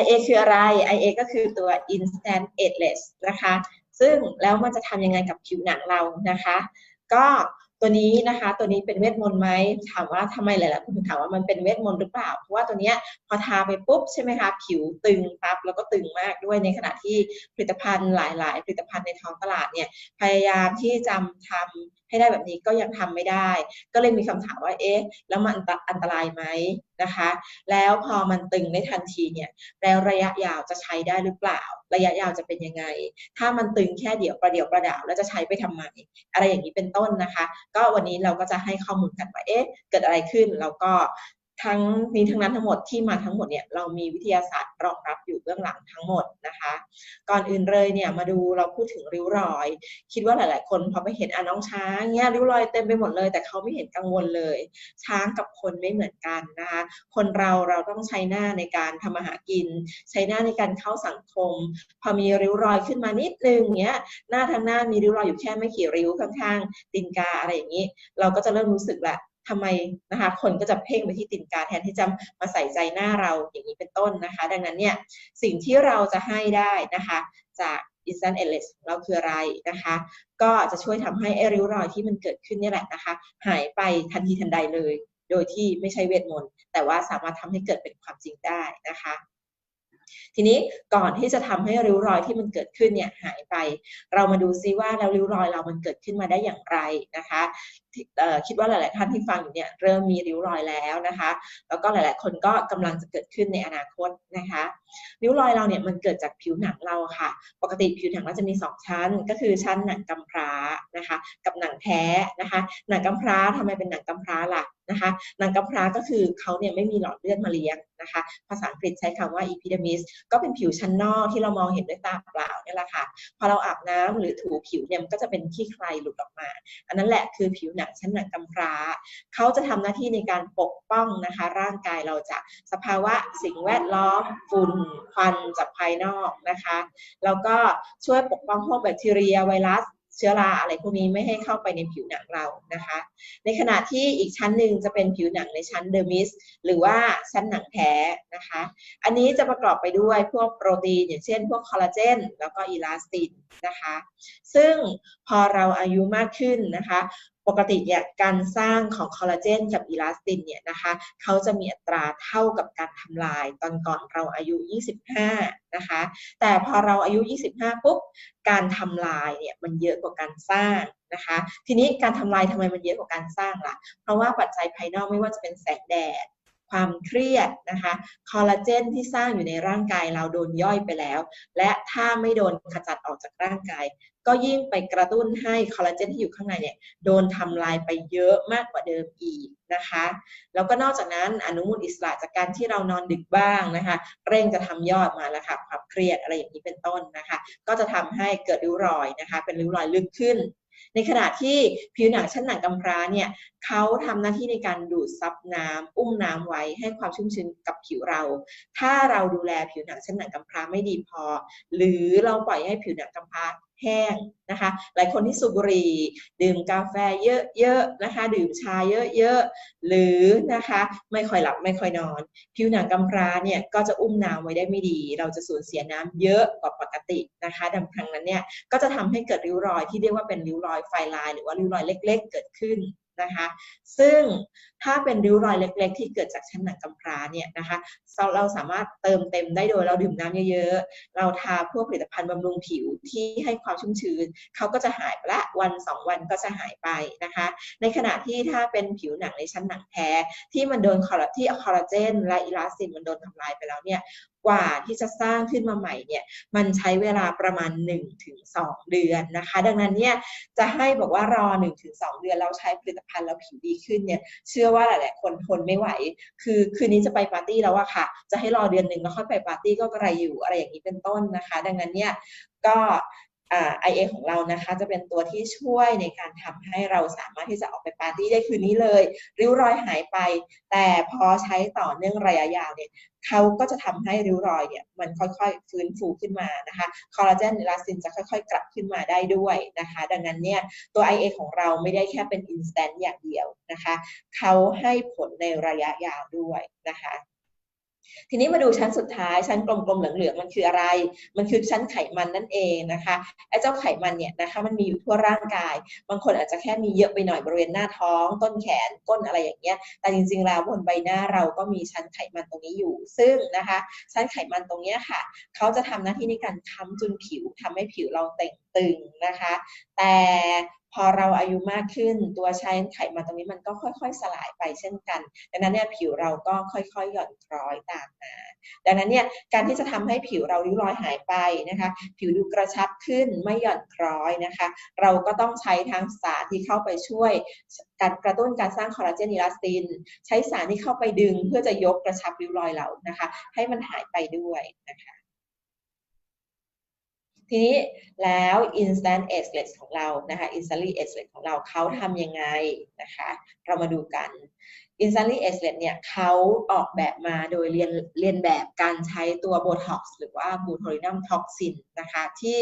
IA คืออะไร IA ก็คือตัว instant ageless นะคะ ซึ่งแล้วมันจะทำยังไงกับผิวหนังเรานะคะ ก็ตัวนี้นะคะตัวนี้เป็นเวทมนต์ไหมถามว่าทำไมหลายๆคนถึงถามว่ามันเป็นเวทมนต์หรือเปล่า เพราะว่าตัวเนี้ยพอทาไปปุ๊บใช่ไหมคะผิวตึงปั๊บแล้วก็ตึงมากด้วยในขณะที่ผลิตภัณฑ์หลาย ๆ ผลิตภัณฑ์ในท้องตลาดเนี่ยพยายามที่จะทำ ให้ได้แบบนี้ก็ยังทำไม่ได้ ก็เลยมีคำถามว่าเอ๊ะแล้วมันอันตรายไหมนะคะ แล้วพอมันตึงได้ทันทีเนี่ยแล้วระยะยาวจะใช้ได้หรือเปล่า ระยะยาวจะเป็นยังไง ถ้ามันตึงแค่เดี๋ยวประเดี๋ยวประดาวแล้วจะใช้ไปทำไมอะไรอย่างนี้เป็นต้นนะคะ ก็วันนี้เราก็จะให้ข้อมูลกันว่าเอ๊ะเกิดอะไรขึ้นแล้วก็ ทั้งนี้ทั้งนั้นทั้งหมดที่มาทั้งหมดเนี่ยเรามีวิทยาศาสตร์รองรับอยู่เบื้องหลังทั้งหมดนะคะ ก่อนอื่นเลยเนี่ยมาดูเราพูดถึงริ้วรอย คิดว่าหลาย ๆ คนพอไปเห็นอะน้องช้างเนี่ยริ้วรอยเต็มไปหมดเลย แต่เขาไม่เห็นกังวลเลย ช้างกับคนไม่เหมือนกันนะคะคนเราเราต้องใช้หน้าในการทำมาหากิน ใช้หน้าในการเข้าสังคม พอมีริ้วรอยขึ้นมานิดนึงเนี้ยหน้าทางหน้ามีริ้วรอยอยู่แค่ไม่กี่ริ้วข้างๆตีนกาอะไรอย่างนี้ เราก็จะเริ่มรู้สึกแหละ ทำไมนะคะคนก็จะเพ่งไปที่ตินกาแทนที่จะมาใส่ใจหน้าเราอย่างนี้เป็นต้นนะคะ ดังนั้นเนี่ยสิ่งที่เราจะให้ได้นะคะจาก instant endless เราคืออะไรนะคะ ก็จะช่วยทำให้ไอริ้วรอยที่มันเกิดขึ้นนี่แหละนะคะ หายไปทันทีทันใดเลย โดยที่ไม่ใช่เวทมนต์แต่ว่าสามารถทำให้เกิดเป็นความจริงได้นะคะทีนี้ก่อนที่จะทำให้ริ้วรอยที่มันเกิดขึ้นเนี่ยหายไป เรามาดูซิว่าแล้วริ้วรอยเรามันเกิดขึ้นมาได้อย่างไรนะคะ คิดว่าหลาย ๆ ท่านที่ฟังอยู่เนี่ยเริ่มมีริ้วรอยแล้วนะคะ แล้วก็หลาย ๆ คนก็กำลังจะเกิดขึ้นในอนาคตนะคะ ริ้วรอยเราเนี่ยมันเกิดจากผิวหนังเราค่ะ ปกติผิวหนังเราจะมี 2 ชั้น ก็คือชั้นหนังกำพร้านะคะ กับหนังแท้นะคะ หนังกำพร้าทำไมเป็นหนังกำพร้าล่ะนะคะหนังกำพร้าก็คือเขาเนี่ยไม่มีหลอดเลือดมาเลี้ยงนะคะ ภาษาอังกฤษใช้คำว่า epidermis ก็เป็นผิวชั้นนอกที่เรามองเห็นด้วยตาเปล่าเนี่ยแหละค่ะ พอเราอาบน้ำหรือถูผิวเนี่ยมันก็จะเป็นขี้ใครหลุดออกมา อันนั้นแหละคือผิวหนังชั้นหนังกำพร้า เขาจะทำหน้าที่ในการปกป้องนะคะ ร่างกายเราจากสภาวะสิ่งแวดล้อมฝุ่นควันจากภายนอกนะคะ แล้วก็ช่วยปกป้องพวกแบคทีเรียไวรัสเชื้อราอะไรพวกนี้ไม่ให้เข้าไปในผิวหนังเรานะคะ ในขณะที่อีกชั้นหนึ่งจะเป็นผิวหนังในชั้นเดอร์มิสหรือว่าชั้นหนังแท้นะคะ อันนี้จะประกอบไปด้วยพวกโปรตีนอย่างเช่น พวกคอลลาเจนแล้วก็อีลาสตินนะคะ ซึ่งพอเราอายุมากขึ้นนะคะ ปกติเนี่ยการสร้างของคอลลาเจนกับอีลาสตินเนี่ยนะคะเขาจะมีอัตราเท่ากับการทำลายตอนก่อนเราอายุ 25 นะคะ แต่พอเราอายุ 25 ปุ๊บ การทำลายเนี่ยมันเยอะกว่าการสร้างนะคะ ทีนี้การทำลายทำไมมันเยอะกว่าการสร้างล่ะ เพราะว่าปัจจัยภายนอกไม่ว่าจะเป็นแสงแดด ความเครียดนะคะคอลลาเจนที่สร้างอยู่ในร่างกายเราโดนย่อยไปแล้ว และถ้าไม่โดนขจัดออกจากร่างกาย ก็ยิ่งไปกระตุ้นให้คอลลาเจนที่อยู่ข้างในเนี่ยโดนทำลายไปเยอะมากกว่าเดิมอีกนะคะแล้วก็นอกจากนั้นอนุมูลอิสระจากการที่เรานอนดึกบ้างนะคะเร่งจะทำยอดมาแล้วค่ะความเครียดอะไรอย่างนี้เป็นต้นนะคะ ก็จะทำให้เกิดริ้วรอยนะคะ เป็นริ้วรอยลึกขึ้น ในขณะที่ผิวหนังชั้นหนังกำพร้าเนี่ยเขาทำหน้าที่ในการดูดซับน้ำอุ้มน้ำไว้ให้ความชุ่มชื้นกับผิวเรา ถ้าเราดูแลผิวหนังชั้นหนังกำพร้าไม่ดีพอ หรือเราปล่อยให้ผิวหนังกำพร้า แห้งนะคะ หลายคนที่สูบบุหรี่ดื่มกาแฟเยอะๆนะคะ ดื่มชาเยอะๆ หรือนะคะไม่ค่อยหลับไม่ค่อยนอน ผิวหนังกำพร้าเนี่ยก็จะอุ้มน้ำไว้ได้ไม่ดี เราจะสูญเสียน้ำเยอะกว่าปกตินะคะ ดังครั้งนั้นเนี่ยก็จะทำให้เกิดริ้วรอยที่เรียกว่าเป็นริ้วรอยไฟลาย หรือว่าริ้วรอยเล็ก ๆ เกิดขึ้น นะคะ ซึ่งถ้าเป็นริ้วรอยเล็ก ๆ ที่เกิดจากชั้นหนังกำพร้าเนี่ยนะคะเราสามารถเติมเต็มได้โดยเราดื่มน้ำเยอะๆ เราทาพวกผลิตภัณฑ์บำรุงผิวที่ให้ความชุ่มชื้นเขาก็จะหายไปละวันสองวันก็จะหายไปนะคะ ในขณะที่ถ้าเป็นผิวหนังในชั้นหนังแท้ที่มันโดนคอลลาที่คอลลาเจนและอิลาสตินมันโดนทำลายไปแล้วเนี่ยกว่าที่จะสร้างขึ้นมาใหม่เนี่ยมันใช้เวลาประมาณ 1-2 เดือนนะคะ ดังนั้นเนี่ยจะให้บอกว่ารอ 1-2 เดือนเราใช้ผลิตภัณฑ์แล้วผิวดีขึ้นเนี่ยเชื่อว่าหลาย ๆ คนทนไม่ไหว คือคืนนี้จะไปปาร์ตี้แล้วอะค่ะ จะให้รอเดือนหนึ่งแล้วค่อยไปปาร์ตี้ก็กระไรอยู่อะไรอย่างนี้เป็นต้นนะคะ ดังนั้นเนี่ยก็ ไอเอของเรานะคะจะเป็นตัวที่ช่วยในการทำให้เราสามารถที่จะออกไปปาร์ตี้ได้คืนนี้เลย ริ้วรอยหายไป แต่พอใช้ต่อเนื่องระยะยาวเนี่ยเขาก็จะทำให้ริ้วรอยเนี่ยมันค่อยๆฟื้นฟูขึ้นมานะคะคอลลาเจนลาซินจะค่อยๆ กลับขึ้นมาได้ด้วยนะคะ ดังนั้นเนี่ยตัว IA ของเราไม่ได้แค่เป็นอินสแตนต์อย่างเดียวนะคะเขาให้ผลในระยะยาวด้วยนะคะ ทีนี้มาดูชั้นสุดท้ายชั้นกลมๆเหลืองๆมันคืออะไร มันคือชั้นไขมันนั่นเองนะคะไอ้เจ้าไขมันเนี่ยนะคะมันมีอยู่ทั่วร่างกาย บางคนอาจจะแค่มีเยอะไปหน่อยบริเวณหน้าท้อง ต้นแขนก้นอะไรอย่างเงี้ยแต่จริงๆแล้วบนใบหน้าเราก็มีชั้นไขมันตรงนี้อยู่ ซึ่งนะคะชั้นไขมันตรงนี้ค่ะ เขาจะทำหน้าที่ในการค้ำจุนผิวทำให้ผิวเราเต่ง ตึงนะคะ แต่พอเราอายุมากขึ้นตัวใช้ไขมันตรงนี้มันก็ค่อย ๆ สลายไปเช่นกัน ดังนั้นเนี่ยผิวเราก็ค่อยๆ หย่อนคล้อยตามมา ดังนั้นเนี่ยการที่จะทำให้ผิวเราริ้วรอยหายไปนะคะ ผิวดูกระชับขึ้นไม่หย่อนคล้อยนะคะ เราก็ต้องใช้ทางสารที่เข้าไปช่วยการกระตุ้นการสร้างคอลลาเจนอิลาสติน ใช้สารที่เข้าไปดึงเพื่อจะยกกระชับริ้วรอยเรานะคะ ให้มันหายไปด้วยนะคะ ทีนี้แล้ว instant ageless ของเรานะคะ instantly ageless ของเราเขาทำยังไงนะคะ เรามาดูกัน instantly ageless เนี่ยเขาออกแบบมาโดยเรียนเรียนแบบการใช้ตัว botox หรือว่า botulinum toxin นะคะ ที่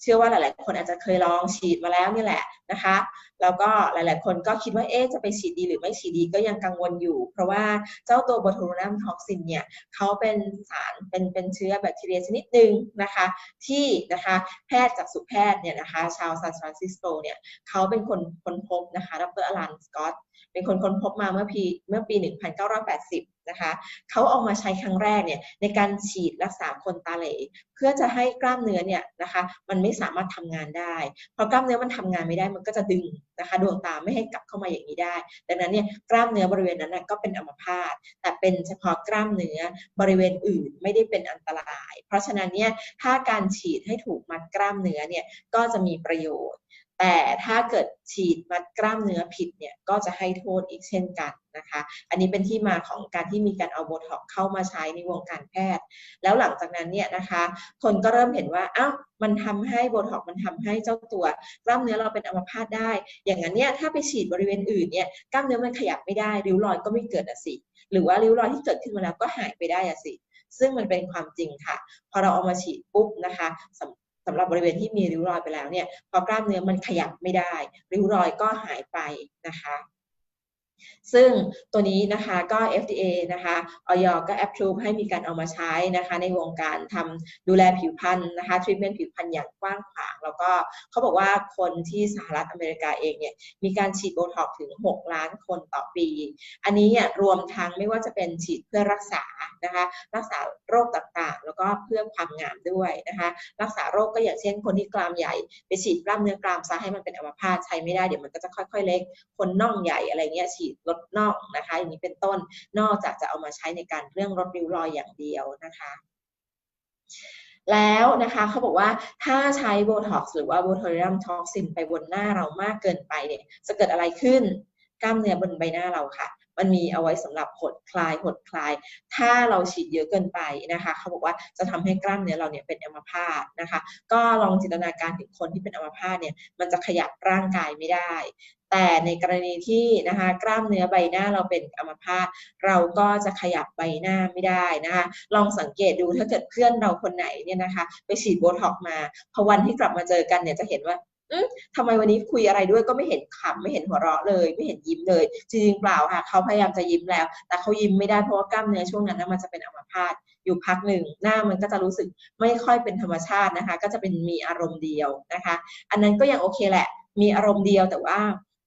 เชื่อว่าหลาย ๆ คนอาจจะเคยลองฉีดมาแล้วนี่แหละนะคะ แล้วก็หลาย ๆ คนก็คิดว่าเอ๊จะไปฉีดดีหรือไม่ฉีดดีก็ยังกังวลอยู่ เพราะว่าเจ้าตัว botulinum toxin เนี่ยเขาเป็นสารเป็นเป็นเชื้อแบคทีเรียชนิดหนึ่งนะคะที่นะคะแพทย์จากสุแพทย์เนี่ยนะคะชาวซานฟรานซิสโกเนี่ยเขาเป็นคนค้นพบนะคะดรอลันสกอตเป็นคนค้นพบมาเมื่อปีเมื่อปี 1980 นะคะเขาเอามาใช้ครั้งแรกเนี่ยในการฉีดรักษาคนตาเหลเพื่อจะให้กล้ามเนื้อเนี่ยนะคะมันไม่สามารถทำงานได้พอกล้ามเนื้อมันทำงานไม่ได้มันก็จะดึงนะคะดวงตาไม่ให้กลับเข้ามาอย่างนี้ได้ ดังนั้นเนี่ยกล้ามเนื้อบริเวณนั้นก็เป็นอัมพาตแต่เป็นเฉพาะกล้ามเนื้อบริเวณอื่นไม่ได้เป็นอันตราย เพราะฉะนั้นเนี่ยถ้าการฉีดให้ถูกมัดกล้ามเนื้อเนี่ยก็จะมีประโยชน์ แต่ถ้าเกิดฉีดมัดกล้ามเนื้อผิดเนี่ยก็จะให้โทษอีกเช่นกันนะคะ อันนี้เป็นที่มาของการที่มีการเอาโบท็อกเข้ามาใช้ในวงการแพทย์ แล้วหลังจากนั้นเนี่ยนะคะ คนก็เริ่มเห็นว่าอ้าวมันทำให้โบท็อกมันทำให้เจ้าตัว กล้ามเนื้อเราเป็นอัมพาตได้ อย่างนั้นเนี่ยถ้าไปฉีดบริเวณอื่นเนี่ยกล้ามเนื้อมันขยับไม่ได้ริ้วรอยก็ไม่เกิดอะสิ หรือว่าริ้วรอยที่เกิดขึ้นมาแล้วก็หายไปได้อะสิซึ่งมันเป็นความจริงค่ะ พอเราเอามาฉีดปุ๊บนะคะ สำหรับบริเวณที่มีริ้วรอยไปแล้วเนี่ยพอกล้ามเนื้อมันขยับไม่ได้ ริ้วรอยก็หายไปนะคะ ซึ่งตัวนี้นะคะก็ FDA นะคะออยก็ approve ให้มีการเอามาใช้นะคะในวงการทำดูแลผิวพรรณนะคะ treatment ผิวพรรณอย่างกว้างขวาง แล้วก็เขาบอกว่าคนที่สหรัฐอเมริกาเองเนี่ยมีการฉีดโบท็อกถึง 6 ล้านคนต่อปี อันนี้เนี่ยรวมทั้งไม่ว่าจะเป็นฉีดเพื่อรักษานะคะรักษาโรคต่างๆ แล้วก็เพื่อความงามด้วยนะคะรักษาโรคก็อย่างเช่น คนที่กรามใหญ่ไปฉีดกล้ามเนื้อกรามซะให้มันเป็นอัมพาตใช้ไม่ได้เดี๋ยวมันก็จะค่อย ๆ เล็ก คนน่องใหญ่อะไรเงี้ยฉีดลดนอกนะคะอย่างนี้เป็นต้นนอกจากจะเอามาใช้ในการเรื่องลดริ้วรอยอย่างเดียวนะคะแล้วนะคะเขาบอกว่าถ้าใช้โบท็อกซ์หรือว่าโบทอลินัมท็อกซินไปบนหน้าเรามากเกินไปเนี่ยจะเกิดอะไรขึ้น กล้ามเนื้อบนใบหน้าเราค่ะ มันมีเอาไว้สำหรับหดคลายหดคลาย ถ้าเราฉีดเยอะเกินไปนะคะเขาบอกว่าจะทำให้กล้ามเนื้อเราเนี่ยเป็นอัมพาตนะคะ ก็ลองจินตนาการถึงคนที่เป็นอัมพาตเนี่ยมันจะขยับร่างกายไม่ได้ แต่ในกรณีที่นะคะกล้ามเนื้อใบหน้าเราเป็นอัมพาตเราก็จะขยับใบหน้าไม่ได้นะคะลองสังเกตดูถ้าเกิดเพื่อนเราคนไหนเนี่ยนะคะ ไปฉีดโบท็อกมาพอวันที่กลับมาเจอกันเนี่ยจะเห็นว่า ทำไมวันนี้คุยอะไรด้วยก็ไม่เห็นขำไม่เห็นหัวเราะเลย ไม่เห็นยิ้มเลย จริงๆเปล่าค่ะเขาพยายามจะยิ้มแล้ว แต่เขายิ้มไม่ได้เพราะว่ากล้ามเนื้อช่วงนั้นนมันจะเป็นอัมพาตอยู่พักหนึ่งหน้ามันก็จะรู้สึกไม่ค่อยเป็นธรรมชาตินะคะ ก็จะเป็นมีอารมณ์เดียวนะคะ อันนั้นก็ยังโอเคแหละ มีอารมณ์เดียวแต่ว่า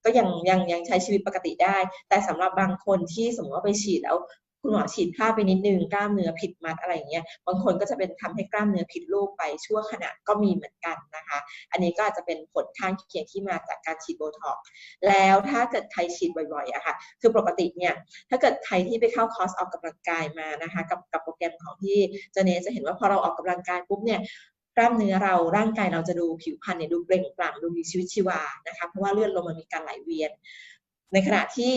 ก็ยังยังยังใช้ชีวิตปกติได้ แต่สำหรับบางคนที่สมมติว่าไปฉีดแล้ว คุณหมอฉีดพลาดไปนิดนึงกล้ามเนื้อผิดมัดอะไรอย่างเงี้ยบางคนก็จะเป็นทำให้กล้ามเนื้อผิดรูปไปชั่วขณะก็มีเหมือนกันนะคะ อันนี้ก็อาจจะเป็นผลข้างเคียงที่มาจากการฉีดโบท็อกแล้วถ้าเกิดใครฉีดบ่อยๆอะค่ะคือปกติเนี่ยถ้าเกิดใครที่ไปเข้าคอร์สออกกำลังกายมานะคะกับกับโปรแกรมของที่เจเนจะเห็นว่าพอเราออกกำลังกายปุ๊บเนี่ยกล้ามเนื้อเราร่างกายเราจะดูผิวพรรณเนี่ยดูเปล่งปลั่งดูมีชีวิตชีวานะคะเพราะว่าเลือดลมมันมีการไหลเวียน ในขณะที่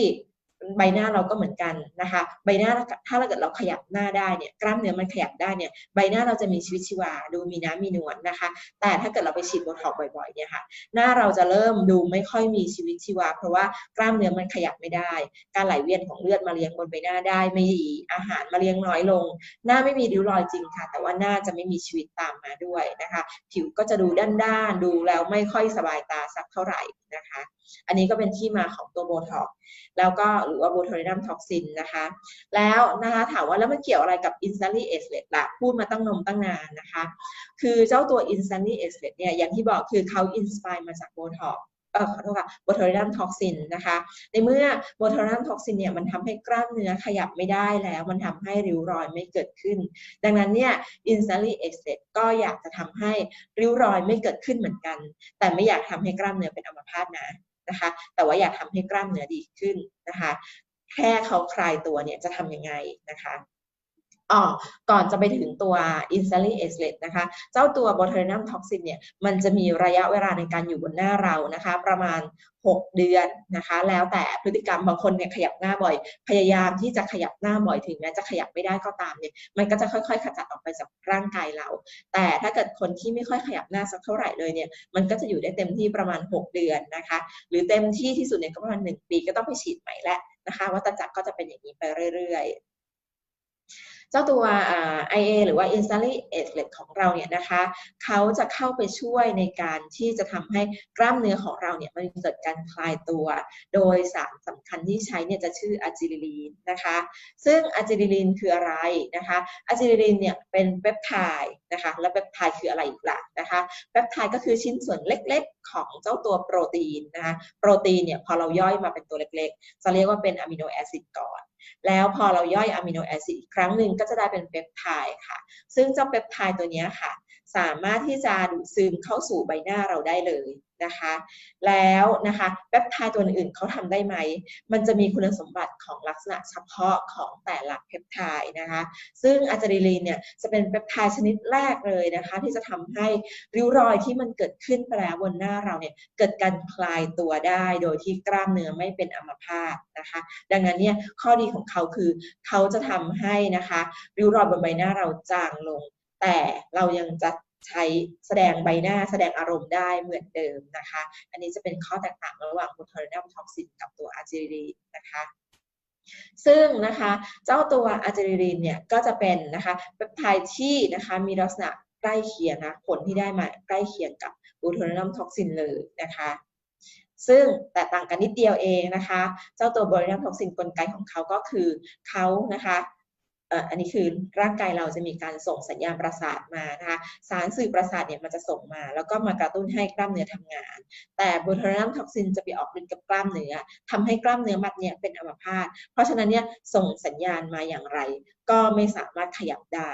ใบหน้าเราก็เหมือนกันนะคะ ใบหน้าถ้าเราเกิดเราขยับหน้าได้เนี่ยกล้ามเนื้อมันขยับได้เนี่ยใบหน้าเราจะมีชีวิตชีวา ดูมีน้ำมีนวลนะคะ แต่ถ้าเกิดเราไปฉีดโบท็อกบ่อยๆเนี่ยค่ะหน้าเราจะเริ่มดูไม่ค่อยมีชีวิตชีวา เพราะว่ากล้ามเนื้อมันขยับไม่ได้ การไหลเวียนของเลือดมาเลี้ยงบนใบหน้าได้ไม่ดีอาหารมาเลี้ยงน้อยลง หน้าไม่มีริ้วรอยจริงค่ะ แต่ว่าหน้าจะไม่มีชีวิตตามมาด้วยนะคะ ผิวก็จะดูด้านๆดูแล้วไม่ค่อยสบายตาสักเท่าไหร่ นะคะ อันนี้ก็เป็นที่มาของตัวโบท็อกแล้วก็หรือว่าโบทอรินัมท็อกซินนะคะ แล้วนะคะถามว่าแล้วมันเกี่ยวอะไรกับอินซัลลี่เอสเลตล่ะพูดมาตั้งนมตั้งนานนะคะ คือเจ้าตัวอินซัลลี่เอสเลตเนี่ยอย่างที่บอกคือเขาอินสปายมาจากโบท็อก ออขอโทษค่ะ botulinum toxin นนะคะ ในเมื่อ botulinum toxin เนี่ยมันทำให้กล้ามเนื้อขยับไม่ได้แล้ว มันทำให้ริ้วรอยไม่เกิดขึ้น ดังนั้นเนี่ย instantly exlet ก็อยากจะทำให้ริ้วรอยไม่เกิดขึ้นเหมือนกัน แต่ไม่อยากทำให้กล้ามเนื้อเป็นอัมพาตนะนะคะ แต่ว่าอยากทำให้กล้ามเนื้อดีขึ้นนะคะ แค่เขาคลายตัวเนี่ยจะทำยังไงนะคะ อ๋อก่อนจะไปถึงตัว i n s u l i n e x l e t นะคะ เจ้าตัว botulinum toxin เนี่ย มันจะมีระยะเวลาในการอยู่บนหน้าเรานะคะ ประมาณ 6 เดือนนะคะ แล้วแต่พฤติกรรมบางคนเนี่ยขยับหน้าบ่อย พยายามที่จะขยับหน้าบ่อยถึงแม้จะขยับไม่ได้ก็ตามเนี่ย มันก็จะค่อยๆ ขจัดออกไปจากร่างกายเรา แต่ถ้าเกิดคนที่ไม่ค่อยขยับหน้าสักเท่าไหร่เลยเนี่ย มันก็จะอยู่ได้เต็มที่ประมาณ 6 เดือนนะคะ หรือเต็มที่ที่สุดเนี่ยก็ประมาณ 1 ปีก็ต้องไปฉีดใหม่แล้วนะคะ วัฏจักรก็จะเป็นอย่างนี้ไปเรื่อยๆ เจ้าตัว IA หรือว่า instantly exlet ของเราเนี่ยนะคะเขาจะเข้าไปช่วยในการที่จะทำให้กล้ามเนื้อของเราเนี่ยมันเกิดการคลายตัว โดยสารสำคัญที่ใช้เนี่ยจะชื่ออะจิลิลีนนะคะ ซึ่งอะจิลิลีนคืออะไรนะคะอะจิลิลีนเนี่ยเป็นเปปไทด์นะคะแล้วเปปไทด์คืออะไรอีกล่ะนะคะเปปไทด์ก็คือชิ้นส่วนเล็กๆ ของเจ้าตัวโปรตีนนะคะโปรตีนเนี่ยพอเราย่อยมาเป็นตัวเล็กๆ จะเรียกว่าเป็นอะมิโนแอซิดก่อน แล้วพอเราย่อยอะมิโนแอซิดอีกครั้งหนึ่งก็จะได้เป็นเปปไทด์ค่ะ ซึ่งเจ้าเปปไทด์ตัวนี้ค่ะ สามารถที่จะดูดซึมเข้าสู่ใบหน้าเราได้เลยนะคะ แล้วนะคะเปปไทด์ตัวอื่นเขาทำได้ไหม มันจะมีคุณสมบัติของลักษณะเฉพาะของแต่ละเปปไทด์นะคะ ซึ่งอะจาริลีนเนี่ยจะเป็นเปปไทด์ชนิดแรกเลยนะคะ ที่จะทำให้ริ้วรอยที่มันเกิดขึ้นไปแล้วบนหน้าเราเนี่ยเกิดการคลายตัวได้โดยที่กล้ามเนื้อไม่เป็นอัมพาตนะคะ ดังนั้นเนี่ยข้อดีของเขาคือเขาจะทำให้นะคะริ้วรอยบนใบหน้าเราจางลง แต่เรายังจะใช้แสดงใบหน้าแสดงอารมณ์ได้เหมือนเดิมนะคะ อันนี้จะเป็นข้อแตกต่างระหว่าง botulinum toxin กับตัวอะจิลินนะคะซึ่งนะคะเจ้าตัวอะจิลิลินเนี่ยก็จะเป็นนะคะเปปไทด์ที่นะคะมีลักษณะใกล้เคียงนะผลที่ได้มาใกล้เคียงกับ botulinum toxin เลยนะคะซึ่งแตกต่างกันนิดเดียวเองนะคะ เจ้าตัว botulinum toxin กลไกของเขาก็คือเขานะคะ อันนี้คือร่างกายเราจะมีการส่งสัญญาณประสาทมานะคะสารสื่อประสาทเนี่ยมันจะส่งมา แล้วก็มากระตุ้นให้กล้ามเนื้อทำงาน แต่บูทานัมท็อกซินจะไปออกฤทธิ์กับกล้ามเนื้อทำให้กล้ามเนื้อมัดเนี่ยเป็นอัมพาตเพราะฉะนั้นเนี่ยส่งสัญญาณมาอย่างไร ก็ไม่สามารถขยับได้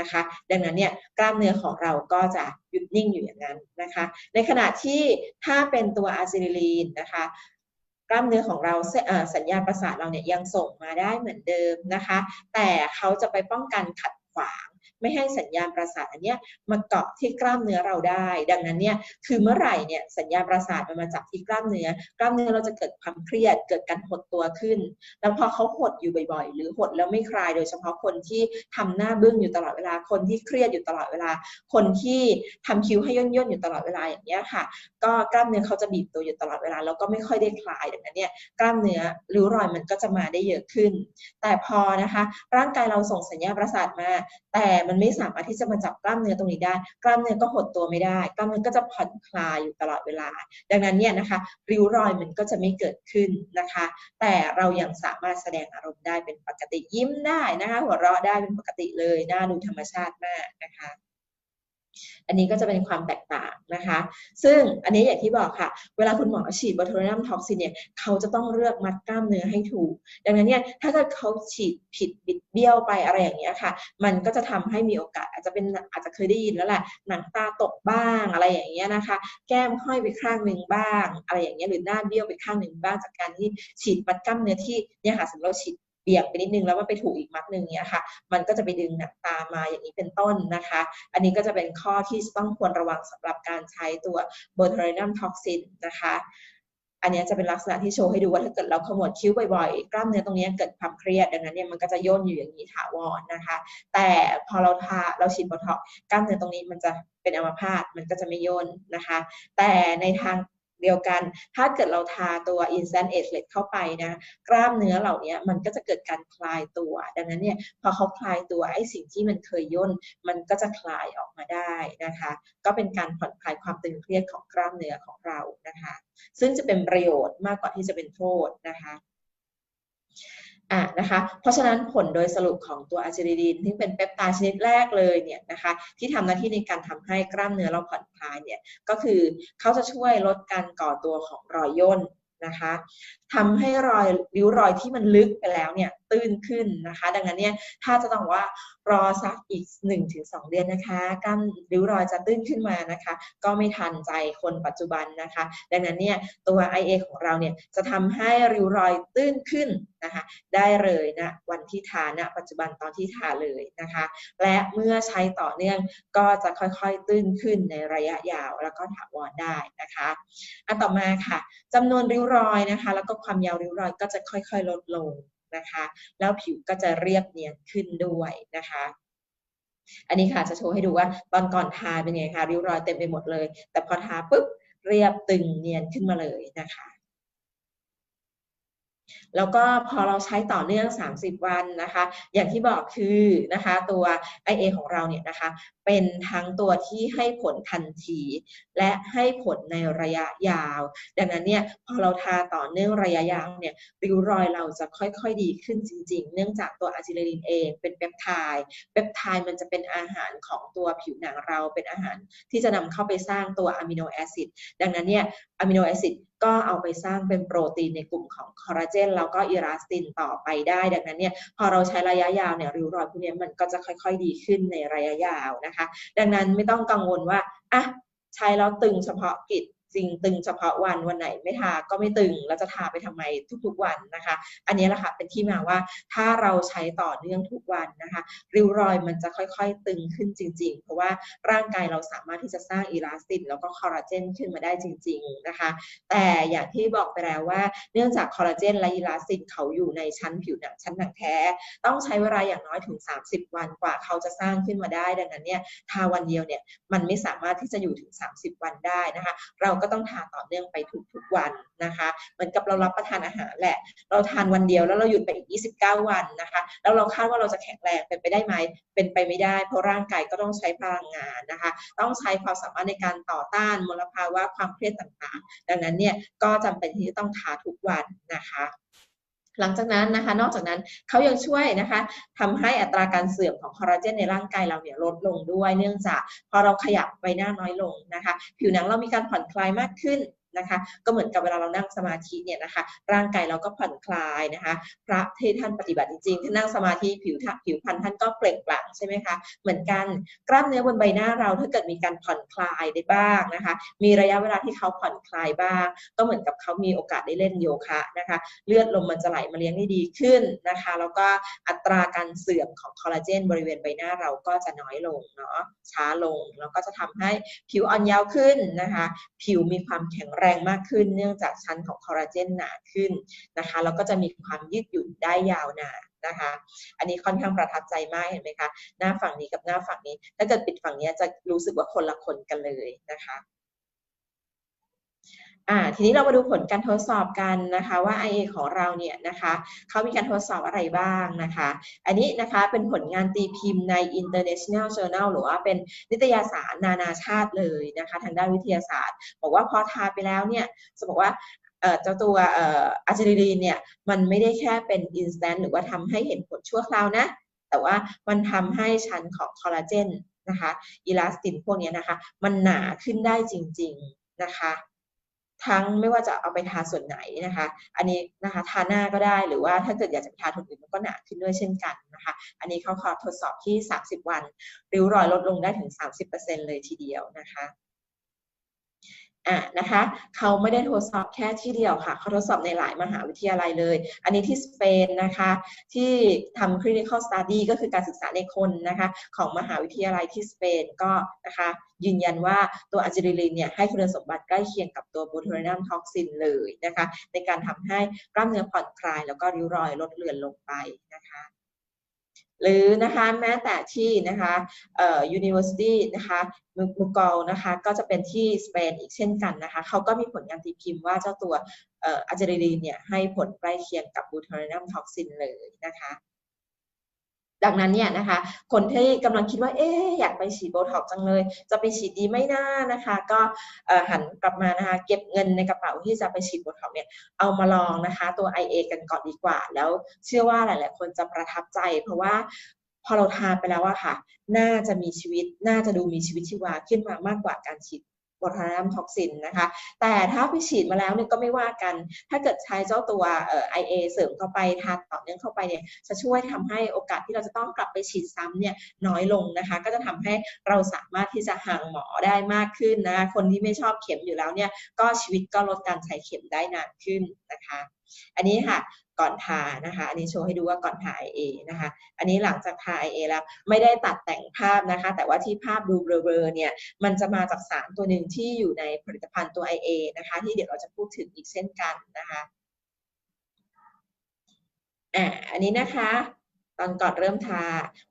นะคะดังนั้นเนี่ยกล้ามเนื้อของเราก็จะหยุดนิ่งอยู่อย่างนั้นนะคะ ในขณะที่ถ้าเป็นตัวอะซิลิลีนนะคะ ล้ามเนื้อของเราสัญญาณประสาทเราเนี่ยยังส่งมาได้เหมือนเดิมนะคะ แต่เขาจะไปป้องกันขัดขวาง ไม่ให้สัญญาณประสาทอันเนี้ยมาเกาะที่กล้ามเนื้อเราได้ ดังนั้นเนี่ยคือเมื่อไหร่เนี่ยสัญญาณประสาทมันมาจับที่กล้ามเนื้อ กล้ามเนื้อเราจะเกิดความเครียดเกิดการหดตัวขึ้น แล้วพอเขาหดอยู่บ่อยๆ หรือหดแล้วไม่คลาย โดยเฉพาะคนที่ทำหน้าบึ้งอยู่ตลอดเวลาคนที่เครียดอยู่ตลอดเวลา คนที่ทำคิ้วให้ย่นๆอยู่ตลอดเวลาอย่างเงี้ยค่ะ ก็กล้ามเนื้อเขาจะบีบตัวอยู่ตลอดเวลาแล้วก็ไม่ค่อยได้คลายดังนั้นเนี่ยกล้ามเนื้อริ้วรอยมันก็จะมาได้เยอะขึ้น แต่พอนะคะ ร่างกายเราส่งสัญญาณประสาทมา แต่มันไม่สามารถที่จะมาจับกล้ามเนื้อตรงนี้ได้ กล้ามเนื้อก็หดตัวไม่ได้ กล้ามเนื้อก็จะผ่อนคลายอยู่ตลอดเวลา ดังนั้นเนี่ยนะคะริ้วรอยมันก็จะไม่เกิดขึ้นนะคะ แต่เรายังสามารถแสดงอารมณ์ได้เป็นปกติยิ้มได้นะคะ หัวเราะได้เป็นปกติเลยน่าดูธรรมชาติมากนะคะ อันนี้ก็จะเป็นความแตกต่างนะคะ ซึ่งอันนี้อย่างที่บอกค่ะ เวลาคุณหมอฉีดบอทูลินัมท็อกซินเนี่ยเขาจะต้องเลือกมัดกล้ามเนื้อให้ถูก ดังนั้นเนี่ยถ้าเกิดเขาฉีดผิดบิดเบี้ยวไปอะไรอย่างเงี้ยค่ะ มันก็จะทำให้มีโอกาสอาจจะเป็นอาจจะเคยได้ยินแล้วแหละหนังตาตกบ้างอะไรอย่างเงี้ยนะคะ แก้มห้อยไปข้างหนึ่งบ้าง อะไรอย่างเงี้ยหรือหน้าเบี้ยวไปข้างหนึ่งบ้างจากการที่ฉีดมัดกล้ามเนื้อที่เนี่ยค่ะสมมติเราฉีด เบี่ยงไปนิดนึงแล้วมันไปถูกอีกมัดหนึ่งเนี้ยค่ะ มันก็จะไปดึงหนังตามาอย่างนี้เป็นต้นนะคะ อันนี้ก็จะเป็นข้อที่ต้องควรระวังสำหรับการใช้ตัว botulinum toxin นะคะอันนี้จะเป็นลักษณะที่โชว์ให้ดูว่าถ้าเกิดเราขมวดคิ้วบ่อยๆ กล้ามเนื้อตรงนี้เกิดความเครียดดังนั้นเนี่ยมันก็จะย่นอยู่อย่างนี้ถาวรนะคะ แต่พอเราทาเราฉีดโบท็อกกล้ามเนื้อตรงนี้มันจะเป็นอัมพาตมันก็จะไม่ย่นนะคะ แต่ในทาง เดียวกัน ถ้าเกิดเราทาตัว instant agelet เข้าไปนะ กล้ามเนื้อเหล่านี้มันก็จะเกิดการคลายตัว ดังนั้นเนี่ยพอเขาคลายตัวไอ้สิ่งที่มันเคยย่น มันก็จะคลายออกมาได้นะคะ ก็เป็นการผ่อนคลายความตึงเครียดของกล้ามเนื้อของเรานะคะ ซึ่งจะเป็นประโยชน์มากกว่าที่จะเป็นโทษนะคะ อะนะคะเพราะฉะนั้นผลโดยสรุปของตัวอะจิลิดีนที่เป็นเปปไทด์ชนิดแรกเลยเนี่ยนะคะที่ทำหน้าที่ในการทำให้กล้ามเนื้อเราผ่อนคลายเนี่ยก็คือเขาจะช่วยลดการก่อตัวของรอยย่นนะคะ ทำให้รอยริ้วรอยที่มันลึกไปแล้วเนี่ยตื้นขึ้นนะคะ ดังนั้นเนี่ยถ้าจะต้องว่ารอสักอีก 1-2 เดือนนะคะกล้ามริ้วรอยจะตื้นขึ้นมานะคะ ก็ไม่ทันใจคนปัจจุบันนะคะ ดังนั้นเนี่ยตัว IA ของเราเนี่ยจะทำให้ริ้วรอยตื้นขึ้นนะคะ ได้เลยนะวันที่ทานะปัจจุบันตอนที่ทาเลยนะคะ และเมื่อใช้ต่อเนื่องก็จะค่อยๆตื้นขึ้นในระยะยาวแล้วก็ถาวรได้นะคะ อันต่อมาค่ะจำนวนริ้วรอยนะคะ แล้วก็ความยาวริ้วรอยก็จะค่อยๆ ลดลงนะคะ แล้วผิวก็จะเรียบเนียนขึ้นด้วยนะคะ อันนี้ค่ะจะโชว์ให้ดูว่าตอนก่อนทาเป็นไงคะริ้วรอยเต็มไปหมดเลย แต่พอทาปุ๊บเรียบตึงเนียนขึ้นมาเลยนะคะ แล้วก็พอเราใช้ต่อเนื่อง 30 วันนะคะ อย่างที่บอกคือนะคะตัว IA ของเราเนี่ยนะคะ เป็นทั้งตัวที่ให้ผลทันที และให้ผลในระยะยาว ดังนั้นเนี่ยพอเราทาต่อเนื่องระยะยาวเนี่ยริ้วรอยเราจะค่อยๆดีขึ้นจริง ๆ เนื่องจากตัวอะจิเลรินเองเป็นเปปไทด์เปปไทด์มันจะเป็นอาหารของตัวผิวหนังเราเป็นอาหารที่จะนำเข้าไปสร้างตัวอะมิโนแอซิดดังนั้นเนี่ยอะมิโนแอซิดก็เอาไปสร้างเป็นโปรตีนในกลุ่มของคอลลาเจนเราแล้วก็อีราสตินต่อไปได้ ดังนั้นเนี่ยพอเราใช้ระยะยาวเนี่ยริ้วรอยพวกนี้มันก็จะค่อยๆดีขึ้นในระยะยาวนะคะ ดังนั้นไม่ต้องกังวลว่าอะใช้แล้วตึงเฉพาะกิจ จริงตึงเฉพาะวันวันไหนไม่ทาก็ไม่ตึงแล้วจะทาไปทำไมทุกๆวันนะคะ อันนี้แหละค่ะเป็นที่มาว่าถ้าเราใช้ต่อเนื่องทุกวันนะคะ ริ้วรอยมันจะค่อยๆตึงขึ้นจริง ๆ เพราะว่าร่างกายเราสามารถที่จะสร้างอีลาสตินแล้วก็คอลลาเจนขึ้นมาได้จริง ๆนะคะ แต่อย่างที่บอกไปแล้วว่าเนื่องจากคอลลาเจนและอีลาสตินเขาอยู่ในชั้นผิวหนังชั้นหนังแท้ ต้องใช้เวลาอย่างน้อยถึง 30 วันกว่าเขาจะสร้างขึ้นมาได้ดังนั้นเนี่ยทาวันเดียวเนี่ยมันไม่สามารถที่จะอยู่ถึง 30 วันได้นะคะ เราก็็ต้องทานต่อเนื่องไปทุกๆวันนะคะ เหมือนกับเรารับประทานอาหารแหละ เราทานวันเดียวแล้วเราหยุดไปอีก 29 วันนะคะ แล้วเราคาดว่าเราจะแข็งแรงเป็นไปได้ไหม เป็นไปไม่ได้ เพราะร่างกายก็ต้องใช้พลังงานนะคะ ต้องใช้ความสามารถในการต่อต้านมลภาวะความเครียดต่างๆ ดังนั้นเนี่ยก็จำเป็นที่จะต้องทาทุกวันนะคะ หลังจากนั้นนะคะ นอกจากนั้นเขายังช่วยนะคะทำให้อัตราการเสื่อมของคอลลาเจนในร่างกายเราเนี่ยลดลงด้วย เนื่องจากพอเราขยับใบหน้าน้อยลงนะคะ ผิวหนังเรามีการผ่อนคลายมากขึ้น นะคะ ก็เหมือนกับเวลาเรานั่งสมาธิเนี่ยนะคะ ร่างกายเราก็ผ่อนคลายนะคะ พระที่ท่านปฏิบัติจริงท่านนั่งสมาธิผิวผิวพรรณท่านก็เปล่งปลั่งใช่ไหมคะเหมือนกันกล้ามเนื้อบนใบหน้าเราถ้าเกิดมีการผ่อนคลายได้บ้างนะคะ มีระยะเวลาที่เขาผ่อนคลายบ้าง ก็เหมือนกับเขามีโอกาสได้เล่นโยคะนะคะ เลือดลมมันจะไหลมาเลี้ยงได้ดีขึ้นนะคะ แล้วก็อัตราการเสื่อมของคอลลาเจนบริเวณใบหน้าเราก็จะน้อยลงเนาะช้าลงแล้วก็จะทำให้ผิวอ่อนเยาว์ขึ้นนะคะ ผิวมีความแข็งแรแรงมากขึ้น เนื่องจากชั้นของคอลลาเจนหนาขึ้นนะคะแล้วก็จะมีความยืดหยุ่นได้ยาวนานนะคะ อันนี้ค่อนข้างประทับใจมากเห็นไหมคะ หน้าฝั่งนี้กับหน้าฝั่งนี้ ถ้าเกิดปิดฝั่งนี้จะรู้สึกว่าคนละคนกันเลยนะคะ อ่าทีนี้เรามาดูผลการทดสอบกันนะคะว่า IA ของเราเนี่ยนะคะเขามีการทดสอบอะไรบ้างนะคะ อันนี้นะคะเป็นผลงานตีพิมพ์ใน International Journal หรือว่าเป็นนิตยสารนานาชาติเลยนะคะทางด้านวิทยาศาสตร์ บอกว่าพอทาไปแล้วเนี่ยจะบอกว่าเจ้าตัวอะจิลิลีนเนี่ยมันไม่ได้แค่เป็นอินสแตนต์หรือว่าทำให้เห็นผลชั่วคราวนะ แต่ว่ามันทำให้ชั้นของคอลลาเจนนะคะอีลาสตินพวกนี้นะคะ มันหนาขึ้นได้จริง ๆ นะคะ ทั้งไม่ว่าจะเอาไปทาส่วนไหนนะคะ อันนี้นะคะทาหน้าก็ได้หรือว่าถ้าเกิดอยากจะไปทาทุนอื่นมันก็หนาขึ้นด้วยเช่นกันนะคะ อันนี้เขาขอทดสอบที่ 30 วันริ้วรอยลดลงได้ถึง 30%เลยทีเดียวนะคะ อะนะคะเขาไม่ได้ทดสอบแค่ที่เดียวค่ะ เขาทดสอบในหลายมหาวิทยาลัยเลย อันนี้ที่สเปนนะคะที่ทำ clinical study ก็คือการศึกษาในคนนะคะของมหาวิทยาลัยที่สเปนก็นะคะยืนยันว่าตัวอะจิลิลินเนี่ยให้คุณสมบัติใกล้เคียงกับตัวบูทรนัมท็อกซินเลยนะคะในการทำให้กล้ามเนื้อผ่อนคลาย แล้วก็ริ้วรอยลดเลือนลงไปนะคะ หรือนะคะแม้แต่ที่นะคะเอ่อ university นะคะมุกอลนะคะก็จะเป็นที่สเปนอีกเช่นกันนะคะเขาก็มีผลงานตีพิมพ์ว่าเจ้าตัวเอ่ออะเจเรลีนเนี่ยให้ผลใกล้เคียงกับบูทอรนัมท็อกซินเลยนะคะ ดังนั้นเนี่ยนะคะ คนที่กำลังคิดว่าเอ๊อยากไปฉีดโบท็อกจังเลย จะไปฉีดดีไหมน่านะคะ ก็หันกลับมานะคะเก็บเงินในกระเป๋าที่จะไปฉีดโบท็อกเนี่ยเอามาลองนะคะ ตัว IA กันก่อนดีกว่า แล้วเชื่อว่าหลาย ๆ คนจะประทับใจ เพราะว่าพอเราทานไปแล้วอะค่ะ น่าจะมีชีวิต น่าจะดูมีชีวิตชีวาขึ้นมามากกว่าการฉีด บทานัมท็อกซินนะคะ แต่ถ้าไปฉีดมาแล้วเนี่ยก็ไม่ว่ากัน ถ้าเกิดใช้เจ้าตัวเอ่อ IA เสริมเข้าไปทานต่อเนื่องเข้าไปเนี่ยจะช่วยทำให้โอกาสที่เราจะต้องกลับไปฉีดซ้ำเนี่ยน้อยลงนะคะ ก็จะทำให้เราสามารถที่จะห่างหมอได้มากขึ้นนะคนที่ไม่ชอบเข็มอยู่แล้วเนี่ยก็ชีวิตก็ลดการใช้เข็มได้นานขึ้นนะคะอันนี้ค่ะ ก่อนทานะคะอันนี้โชว์ให้ดูว่าก่อนทา IA นะคะ อันนี้หลังจากทา IA แล้วไม่ได้ตัดแต่งภาพนะคะ แต่ว่าที่ภาพดูเบลอๆเนี่ยมันจะมาจากสารตัวหนึ่งที่อยู่ในผลิตภัณฑ์ตัว IA นะคะ ที่เดี๋ยวเราจะพูดถึงอีกเช่นกันนะคะอ่าอันนี้นะคะ ตอนก่อนเริ่มทา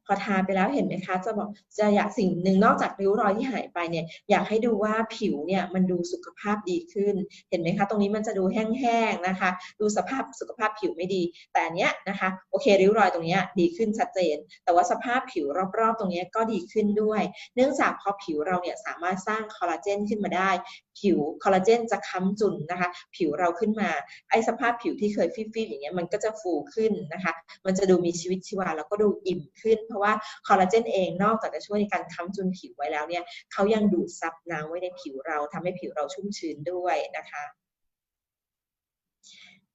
พอทาไปแล้วเห็นไหมคะ จะบอกจะอยากสิ่งหนึ่งนอกจากริ้วรอยที่หายไปเนี่ยอยากให้ดูว่าผิวเนี่ยมันดูสุขภาพดีขึ้น เห็นไหมคะ ตรงนี้มันจะดูแห้งๆนะคะ ดูสภาพสุขภาพผิวไม่ดี แต่เนี้ยนะคะโอเคริ้วรอยตรงนี้ดีขึ้นชัดเจน แต่ว่าสภาพผิวรอบๆ ตรงนี้ก็ดีขึ้นด้วย เนื่องจากพอผิวเราเนี่ยสามารถสร้างคอลลาเจนขึ้นมาได้ ผิวคอลลาเจนจะค้ำจุนนะคะ ผิวเราขึ้นมา ไอสภาพผิวที่เคยฟิบๆอย่างเงี้ยมันก็จะฟูขึ้นนะคะ มันจะดูมีชีวิตชีวาแล้วก็ดูอิ่มขึ้นเพราะว่าคอลลาเจนเองนอกจากจะช่วยในการค้ำจุนผิวไว้แล้วเนี่ยเขายังดูดซับน้ำไว้ในผิวเราทำให้ผิวเราชุ่มชื้นด้วยนะคะ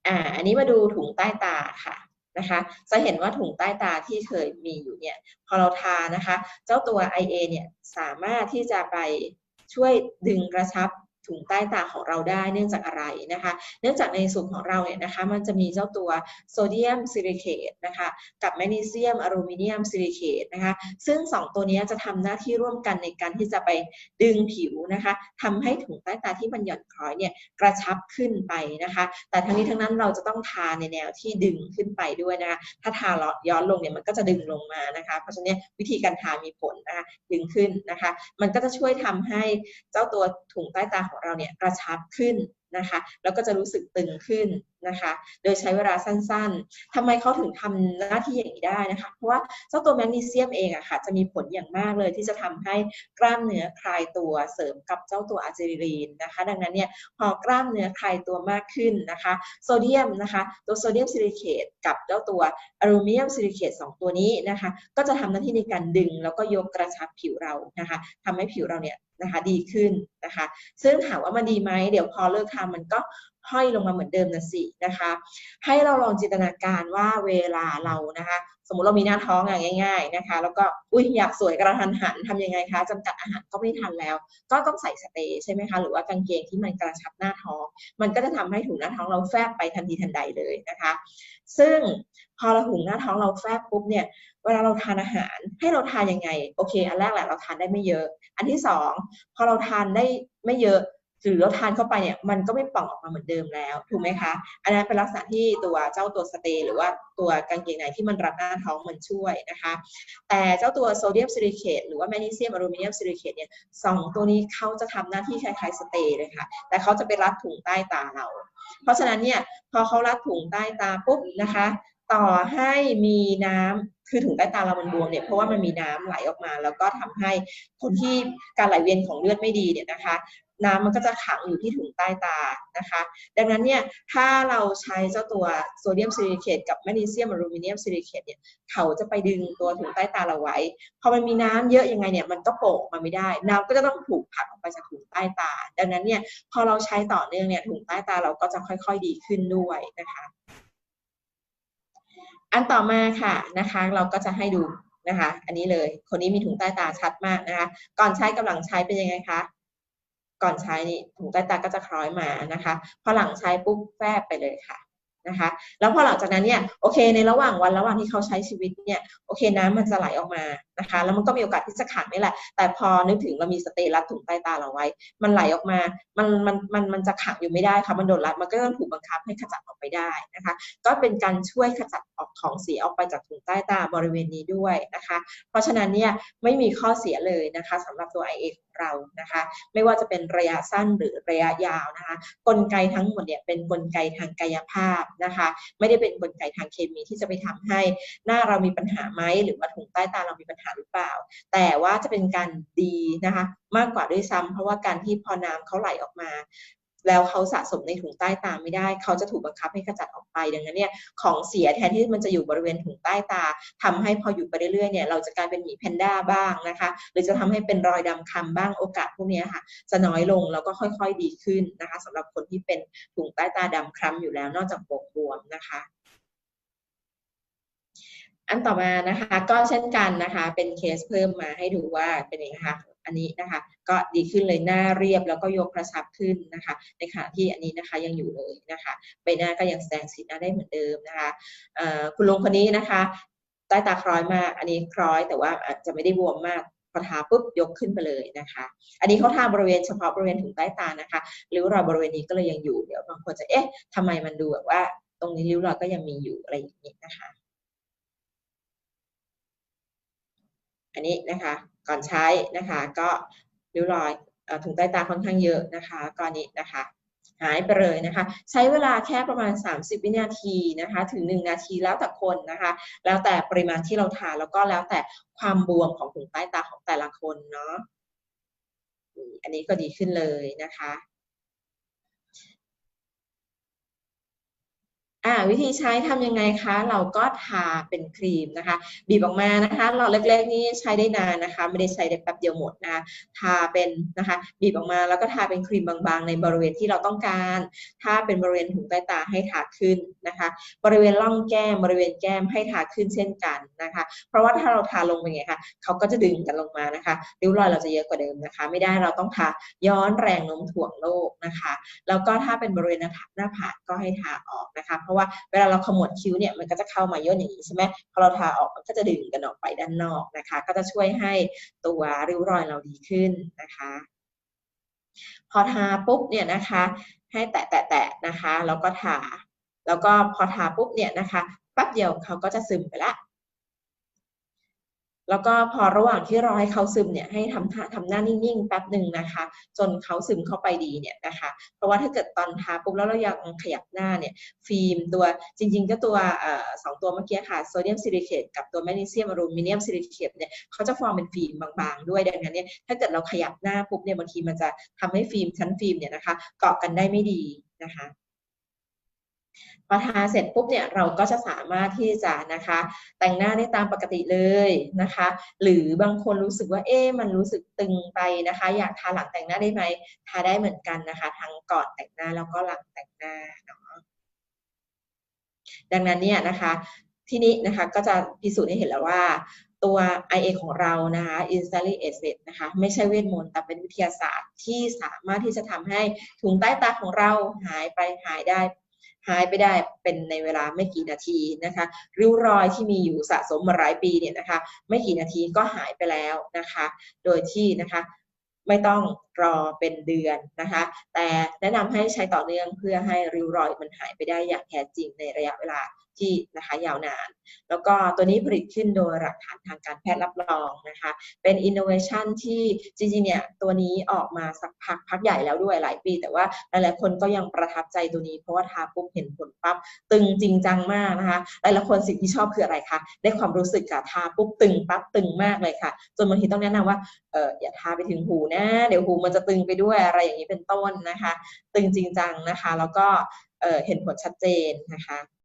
อ่าอันนี้มาดูถุงใต้ตาค่ะนะคะจะเห็นว่าถุงใต้ตาที่เคยมีอยู่เนี่ยพอเราทานะคะ เจ้าตัว IA เนี่ยสามารถที่จะไปช่วยดึงกระชับ ถุงใต้ตาของเราได้เนื่องจากอะไรนะคะ เนื่องจากในส่วนของเราเนี่ยนะคะ มันจะมีเจ้าตัวโซเดียมซิลิเคตนะคะ กับแมกนีเซียมอลูมิเนียมซิลิเคตนะคะ ซึ่ง 2 ตัวนี้จะทำหน้าที่ร่วมกันในการที่จะไปดึงผิวนะคะทำให้ถุงใต้ตาที่มันหย่อนคล้อยเนี่ยกระชับขึ้นไปนะคะ แต่ทั้งนี้ทั้งนั้นเราจะต้องทาในแนวที่ดึงขึ้นไปด้วยนะคะ ถ้าทาย้อนลงเนี่ยมันก็จะดึงลงมานะคะ เพราะฉะนั้นวิธีการทามีผลนะคะดึงขึ้นนะคะ มันก็จะช่วยทำให้เจ้าตัวถุงใต้ตาของเราเนี่ยกระชับขึ้นนะคะ แล้วก็จะรู้สึกตึงขึ้นนะคะ โดยใช้เวลาสั้นๆทำไมเขาถึงทำหน้าที่อย่างนี้ได้นะคะ เพราะว่าเจ้าตัวแมกนีเซียมเองอะค่ะจะมีผลอย่างมากเลยที่จะทำให้กล้ามเนื้อคลายตัวเสริมกับเจ้าตัวอะจริลีนนะคะ ดังนั้นเนี่ยพอกล้ามเนื้อคลายตัวมากขึ้นนะคะ โซเดียมนะคะ ตัวโซเดียมซิลิเคตกับเจ้าตัวอลูมิเนียมซิลิเคต2ตัวนี้นะคะ ก็จะทำหน้าที่ในการดึง แล้วก็ยกกระชับผิวเรานะคะทำให้ผิวเราเนี่ยนะคะดีขึ้นนะคะ ซึ่งถามว่ามันดีไหมเดี๋ยวพอเลิกทำมันก็ ห้อยลงมาเหมือนเดิมนะสินะคะ ให้เราลองจินตนาการว่าเวลาเรานะคะ สมมติเรามีหน้าท้องอย่างง่าย ๆนะคะ แล้วก็อุ้ยอยากสวยกระทันหันทำยังไงคะจำกัดอาหารก็ไม่ทันแล้ว ก็ต้องใส่สเตย์ใช่ไหมคะหรือว่ากางเกงที่มันกระชับหน้าท้อง มันก็จะทำให้ถุงหน้าท้องเราแฟบไปทันทีทันใดเลยนะคะ ซึ่งพอเราถุงหน้าท้องเราแฟบปุ๊บเนี่ยเวลาเราทานอาหารให้เราทานยังไงโอเค อันแรกแหละเราทานได้ไม่เยอะ อันที่สองพอเราทานได้ไม่เยอะ หรือเราทานเข้าไปเนี่ยมันก็ไม่ป่องออกมาเหมือนเดิมแล้วถูกไหมคะ อันนั้นเป็นลักษณะที่ตัวเจ้าตัวสเตย์หรือว่าตัวกางเกงในที่มันรับหน้าท้องมันช่วยนะคะ แต่เจ้าตัวโซเดียมซิลิเคตหรือว่าแมกนีเซียมอลูมิเนียมซิลิเคตเนี่ยสองตัวนี้เขาจะทำหน้าที่คล้ายๆสเตย์เลยค่ะ แต่เขาจะไปรัดถุงใต้ตาเรา เพราะฉะนั้นเนี่ยพอเขารัดถุงใต้ตาปุ๊บนะคะต่อให้มีน้ำคือถุงใต้ตาเรามันบวมเนี่ยเพราะว่ามันมีน้ำไหลออกมา แล้วก็ทำให้คนที่การไหลเวียนของเลือดไม่ดีเนี่ยนะคะ น้ำมันก็จะขังอยู่ที่ถุงใต้ตานะคะ ดังนั้นเนี่ยถ้าเราใช้เจ้าตัวโซเดียมซิลิเคตกับแมกนีเซียมอลูมิเนียมซิลิเคตเนี่ยเขาจะไปดึงตัวถุงใต้ตาเราไว้พอมันมีน้ำเยอะยังไงเนี่ยมันก็โป่งมาไม่ได้ น้ำก็จะต้องถูกผลักออกไปจากถุงใต้ตา ดังนั้นเนี่ยพอเราใช้ต่อเนื่องเนี่ยถุงใต้ตาเราก็จะค่อย ๆ ดีขึ้นด้วยนะคะอันต่อมาค่ะนะคะเราก็จะให้ดูนะคะ อันนี้เลยคนนี้มีถุงใต้ตาชัดมากนะคะ ก่อนใช้กำลังใช้เป็นยังไงคะ ก่อนใช้นี่ถุงใต้ตาก็จะคล้อยมานะคะ พอหลังใช้ปุ๊บแฟบไปเลยค่ะ นะคะ แล้วพอหลังจากนั้นเนี่ยโอเคในระหว่างวันระหว่างที่เขาใช้ชีวิตเนี่ยโอเคน้ำมันจะไหลออกมานะคะ แล้วมันก็มีโอกาสที่จะขังนี่แหละ แต่พอนึกถึงเรามีสเตรัสถุงใต้ตาเราไว้ มันไหลออกมา มันมันมันมันจะขังอยู่ไม่ได้ค่ะมันโดนรัดมันก็ต้องถูกบังคับให้ขจัดออกไปได้นะคะ ก็เป็นการช่วยขจัดออกของเสียออกไปจากถุงใต้ตาบริเวณนี้ด้วยนะคะ เพราะฉะนั้นเนี่ยไม่มีข้อเสียเลยนะคะสำหรับตัว IA ของเรานะคะ ไม่ว่าจะเป็นระยะสั้นหรือระยะยาวนะคะ กลไกทั้งหมดเนี่ยเป็นนกลไกทางกายภาพนะคะ ไม่ได้เป็นกลไกทางเคมีที่จะไปทำให้หน้าเรามีปัญหาไหมหรือว่าถุงใต้ตาเรามีปัญหาหรือเปล่า แต่ว่าจะเป็นการดีนะคะ มากกว่าด้วยซ้ำเพราะว่าการที่พอน้ำเขาไหลออกมา แล้วเขาสะสมในถุงใต้ตาไม่ได้ เขาจะถูกบังคับให้ขจัดออกไป ดังนั้นเนี่ยของเสียแทนที่มันจะอยู่บริเวณถุงใต้ตาทำให้พออยู่ไปเรื่อยๆเนี่ยเราจะกลายเป็นหมีแพนด้าบ้างนะคะ หรือจะทำให้เป็นรอยดำคำบ้างโอกาสพวกนี้ค่ะ จะน้อยลงแล้วก็ค่อยๆดีขึ้นนะคะสำหรับคนที่เป็นถุงใต้ตาดำคล้ำอยู่แล้วนอกจากปกบวมนะคะอันต่อมานะคะก็เช่นกันนะคะเป็นเคสเพิ่มมาให้ดูว่าเป็นยังไงคะ อันนี้นะคะก็ดีขึ้นเลยหน้าเรียบแล้วก็ยกกระชับขึ้นนะคะ ในขณะที่อันนี้นะคะยังอยู่เลยนะคะใบหน้าก็ยังแสดงสีหน้าได้เหมือนเดิมนะคะคุณลุงคนนี้นะคะใต้ตาคล้อยมาก อันนี้คล้อยแต่ว่าอาจจะไม่ได้บวมมากพอทาปุ๊บยกขึ้นไปเลยนะคะ อันนี้เขาทาบริเวณเฉพาะบริเวณถึงใต้ตานะคะริ้วรอยบริเวณนี้ก็เลยยังอยู่เดี๋ยวบางคนจะเอ๊ะทำไมมันดูแบบว่า ตรงนี้ริ้วรอยก็ยังมีอยู่อะไรอย่างนี้นะคะ อันนี้นะคะ ก่อนใช้นะคะ ก็ริ้วรอยถุงใต้ตาค่อนข้างเยอะนะคะก้อนนี้นะคะ หายไปเลยนะคะ ใช้เวลาแค่ประมาณ 30 วินาทีนะคะ ถึง 1 นาทีแล้วแต่คนนะคะ แล้วแต่ปริมาณที่เราทานแล้วก็แล้วแต่ความบวมของถุงใต้ตาของแต่ละคนเนาะอันนี้ก็ดีขึ้นเลยนะคะ อ่าวิธีใช้ทำยังไงคะ เราก็ทาเป็นครีมนะคะ บีบออกมานะคะหลอดเล็กๆนี่ใช้ได้นานนะคะ ไม่ได้ใช้ได้แป๊บเดียวหมดนะคะทาเป็นนะคะ บีบออกมาแล้วก็ทาเป็นครีมบางๆ ในบริเวณที่เราต้องการ ถ้าเป็นบริเวณถุงใต้ตาให้ทาขึ้นนะคะ บริเวณร่องแก้มบริเวณแก้มให้ทาขึ้นเช่นกันนะคะ เพราะว่าถ้าเราทาลงไปไงคะเขาก็จะดึงกันลงมานะคะริ้วรอยเราจะเยอะกว่าเดิมนะคะ ไม่ได้เราต้องทาย้อนแรงโน้มถ่วงโลกนะคะ แล้วก็ถ้าเป็นบริเวณหน้าผากก็ให้ทาออกนะคะเพราะว่าเวลาเราขมวดคิ้วเนี่ยมันก็จะเข้ามาย่นอย่างนี้ใช่ไหมพอเราทาออกมันก็จะดึงกันออกไปด้านนอกนะคะ ก็จะช่วยให้ตัวริ้วรอยเราดีขึ้นนะคะ พอทาปุ๊บเนี่ยนะคะ ให้แตะแตะแตะนะคะ แล้วก็ทา แล้วก็พอทาปุ๊บเนี่ยนะคะแป๊บเดียวเขาก็จะซึมไปละ แล้วก็พอระหว่างที่รอให้เขาซึมเนี่ยให้ทำท่าทำหน้านิ่งๆแป๊บหนึ่งนะคะ จนเขาซึมเข้าไปดีเนี่ยนะคะ เพราะว่าถ้าเกิดตอนทาปุ๊บแล้วเรายังขยับหน้าเนี่ยฟิล์มตัวจริงๆ ก็ตัวสองตัวเมื่อกี้ค่ะโซเดียมซิลิเคตกับตัวแมกนีเซียมอลูมิเนียมซิลิเคตเนี่ยเขาจะฟอร์มเป็นฟิล์มบางๆ ด้วยดังนั้นเนี่ยถ้าเกิดเราขยับหน้าปุ๊บเนี่ยบางทีมันจะทำให้ฟิล์มชั้นฟิล์มเนี่ยนะคะเกาะกันได้ไม่ดีนะคะ พอทาเสร็จปุ๊บเนี่ยเราก็จะสามารถที่จะนะคะ แต่งหน้าได้ตามปกติเลยนะคะ หรือบางคนรู้สึกว่าเอ๊ะมันรู้สึกตึงไปนะคะ อยากทาหลังแต่งหน้าได้ไหมทาได้เหมือนกันนะคะ ทั้งก่อนแต่งหน้าแล้วก็หลังแต่งหน้าเนาะดังนั้นเนี่ยนะคะ ที่นี้นะคะก็จะพิสูจน์ให้เห็นแล้วว่าตัว IA ของเรานะคะ instantly acid นะคะ ไม่ใช่เวทมนต์แต่เป็นวิทยาศาสตร์ที่สามารถที่จะทำให้ถุงใต้ตาของเราหายไปหายได้ หายไปได้เป็นในเวลาไม่กี่นาทีนะคะ ริ้วรอยที่มีอยู่สะสมมาหลายปีเนี่ยนะคะ ไม่กี่นาทีก็หายไปแล้วนะคะ โดยที่นะคะไม่ต้องรอเป็นเดือนนะคะ แต่แนะนำให้ใช้ต่อเนื่องเพื่อให้ริ้วรอยมันหายไปได้อย่างแท้จริงในระยะเวลา ที่นะคะยาวนาน แล้วก็ตัวนี้ผลิตขึ้นโดยหลักฐานทางการแพทย์รับรองนะคะ เป็นอินโนเวชันที่จริงๆเนี่ยตัวนี้ออกมาสักพักพักใหญ่แล้วด้วยหลายปี แต่ว่าหลายๆคนก็ยังประทับใจตัวนี้เพราะว่าทาปุ๊บเห็นผลปั๊บตึงจริงจังมากนะคะหลายๆคนสิ่งที่ชอบคืออะไรคะได้ความรู้สึกกับทาปุ๊บตึงปั๊บตึงมากเลยค่ะจนบางทีต้องแนะนำว่าเอออย่าทาไปถึงหูนะเดี๋ยวหูมันจะตึงไปด้วยอะไรอย่างนี้เป็นต้นนะคะ ตึงจริงจังนะคะ แล้วก็เเห็นผลชัดเจนนะคะ